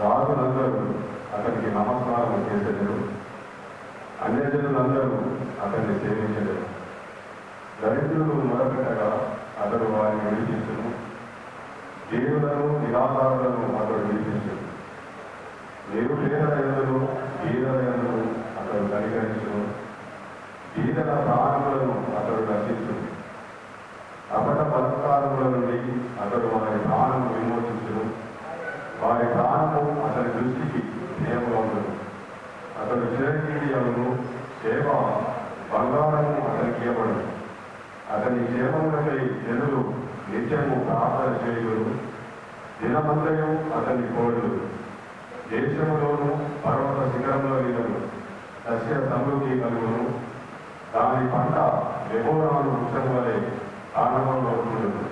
రాజులందరూ అతనికి నమస్కారం చేసేదారు. అన్యజనులందరూ అతన్ని సేవించలేదు దరిద్రులు మొదపెట్టగా అతడు వారిని విడిపించును దేవులను నిరాధారులను అతడు విడిపించును నిరుపేదల ఎందును బీదల ఎందును అతడు కనికరించును. బీదల ప్రాణములను అతడు రక్షించును. అపట బలత్కారముల నుండి అతడు వారి ప్రాణము విమోచించును వారి ప్రాణము స్థితికి నియమవుతుంది అతను ఉండును అతడు సేవ బంగారము అతనికి ఇవ్వబడు అతని క్షేమములకై జనులు నిత్యము ప్రార్థన చేయుడు దినమంతయు అతని కోడు దేశములోను పర్వత శిఖరంలో నిలవు సస్య సమృద్ధి కలుగును దాని పంట విభోరాలు వృక్షం వలె ఆనందంలో ఉండును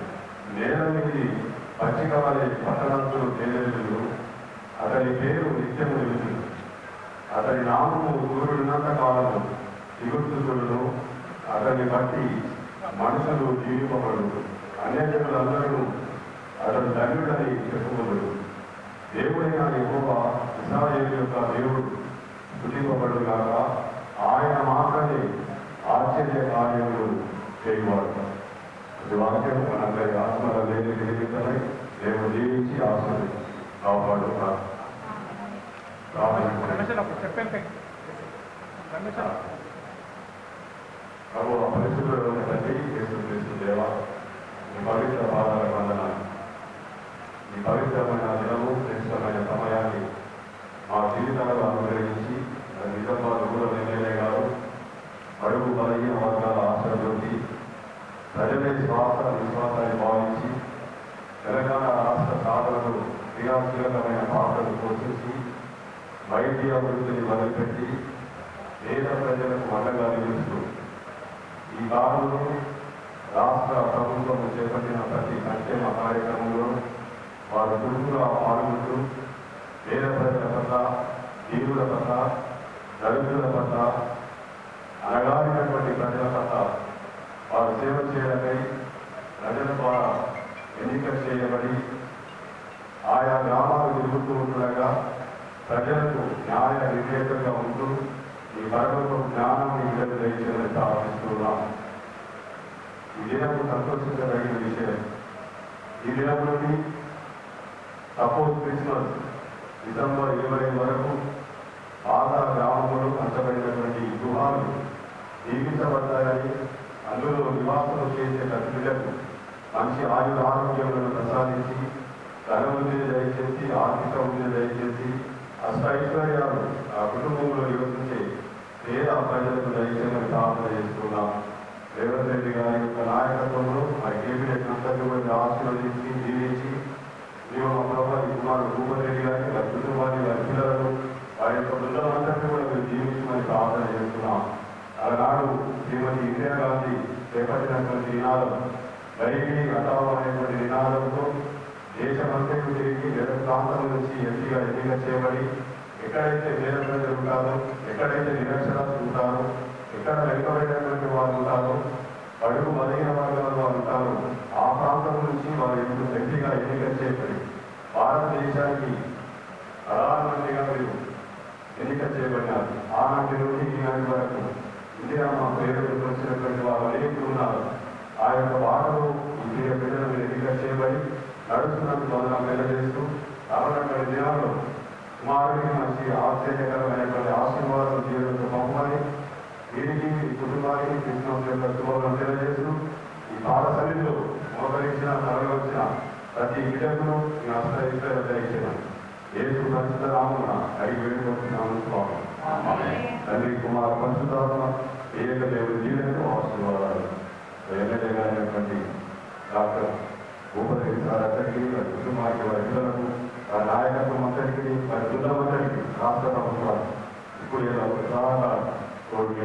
నేల మీది పచ్చిక వలె పట్టణంతులు తేజలు అతని పేరు నిత్యము నిలుచును అతని నామము సూర్యుడున్నంత కాలము చిగుర్చుతుడును అతన్ని బట్టి మనుషులు జీవింపబడు అన్యజనులందరూ అతను ధన్యుడని చెప్పుకోడు దేవుడైన ఎక్కువ ఇస్రాయేలు యొక్క దేవుడు స్థుతింపబడు కాక ఆయన మాత్రమే ఆశ్చర్య కార్యములు చేయవాడు. ఇది వాక్యం మనందరి ఆత్మల లేని నిమిత్తమై దేవుడు జీవించి ఆశ్రయించాం కాపాడు రమేష్ అప్పుడు ప్రభు పరిశుద్ధుడు తండ్రి యేసు క్రీస్తు దేవ మీ పవిత్ర పాదాల వందనాలు నీ పవిత్రమైన దినము వైద్య అభివృద్ధిని మొదలుపెట్టి పేద ప్రజలకు అండగా నిలుస్తూ ఈ కాలంలో రాష్ట్ర ప్రభుత్వం చేపట్టిన ప్రతి సంక్షేమ కార్యక్రమంలో వారు చురుకుగా పాల్గొంటూ పేద ప్రజల పట్ల తీరుల పట్ల దళితుల పట్ల అనగారినటువంటి ప్రజల పట్ల వారు సేవ చేయడమై ప్రజల ద్వారా ఎన్నిక చేయబడి ఆయా గ్రామాలు తిరుగుతూ ఉంటుండగా ప్రజలకు న్యాయ విధేయకంగా ఉంటూ ఈ పరమకు జ్ఞానాన్ని విడుదల దయచేయాలని ప్రార్థిస్తున్నాం. ఈ దినము సంతోషించదగిన విషయం. ఈ దినం నుండి సపోజ్ క్రిస్మస్ డిసెంబర్ ఇరవై వరకు పాత గ్రామంలో పంచబడినటువంటి గృహాలు జీవించబడ్డాయని అందులో నివాసం చేసే ప్రజలకు మంచి ఆయుర ఆరోగ్యములను ప్రసాదించి ధనవృద్ధిని దయచేసి ఆర్థిక వృద్ధిని దయచేసి అష్టైశ్వర్యాలు ఆ కుటుంబంలో నివసించే పేద ప్రజలకు దయచేసి స్థాపన చేసుకున్నాం రేవంత్ రెడ్డి గారి యొక్క నాయకత్వంలో ఆ కేబినెట్ అంతటి మంది ఆశీర్వదించి జీవించి మేము మా ప్రభావ కుమారుడు భూపతి రెడ్డి గారిని వారి కుటుంబాన్ని వారి పిల్లలను వారి యొక్క బృందమంతటిని కూడా మీరు జీవించమని ప్రార్థన చేస్తున్నాం అలనాడు శ్రీమతి ఇందిరాగాంధీ చేపట్టినటువంటి నినాదం గరీబీ హఠావో అనేటువంటి నినాదంతో దేశమంతకు తిరిగి వేరే ప్రాంతం నుంచి ఎంపీగా ఎన్నిక చేయబడి ఎక్కడైతే పేద ప్రజలు ఉంటారో ఎక్కడైతే నిరక్షరాలు ఉంటారో ఎక్కడ వెనుకబడినటువంటి వారు ఉంటారో అడుగు బలహీన వర్గాల వారు ఉంటారో ఆ ప్రాంతం నుంచి వారు ఇప్పుడు ఎంపీగా ఎన్నిక చేయబడి భారతదేశానికి ప్రధానమంత్రిగా మీరు ఎన్నిక చేయబడినారు. ఆనాటి నుండి ఈనాటి వరకు ఇందిరామ్మ పేరు వచ్చినటువంటి వారు అనేకులు ఉన్నారు. ఆ యొక్క వారు ఈ ప్రియ బిడ్డలు ఎన్నిక చేయబడి నడుస్తున్నందుకు వందనం తెలియజేస్తూ రాబోయే దినాల్లో కుమారుడికి మంచి ఆశ్చర్యకరమైనటువంటి ఆశీర్వాదం జీవితంతో పంపమని వీరికి కుటుంబానికి కృష్ణ యొక్క శుభాలను తెలియజేస్తూ ఈ పాద మోకరించిన తరలివచ్చిన ప్రతి బిడ్డకును మీ అస్త దయచేయమని ఏసు పరిశుద్ధ రామున అడిగి వేడుకుంటున్నాము. స్వామి తండ్రి కుమార పరిశుద్ధాత్మ ఏక దేవుడి జీవనకు ఆశీర్వాదాలు. ఎమ్మెల్యే గారైనటువంటి డాక్టర్ భూపతి సార్ అతనికి కుటుంబానికి వారి నాయకత్వం అంతటికి వారి బృందం రాష్ట్ర ప్రభుత్వాలు. ఇప్పుడు ఇలా ఉత్సాహంగా కోరిక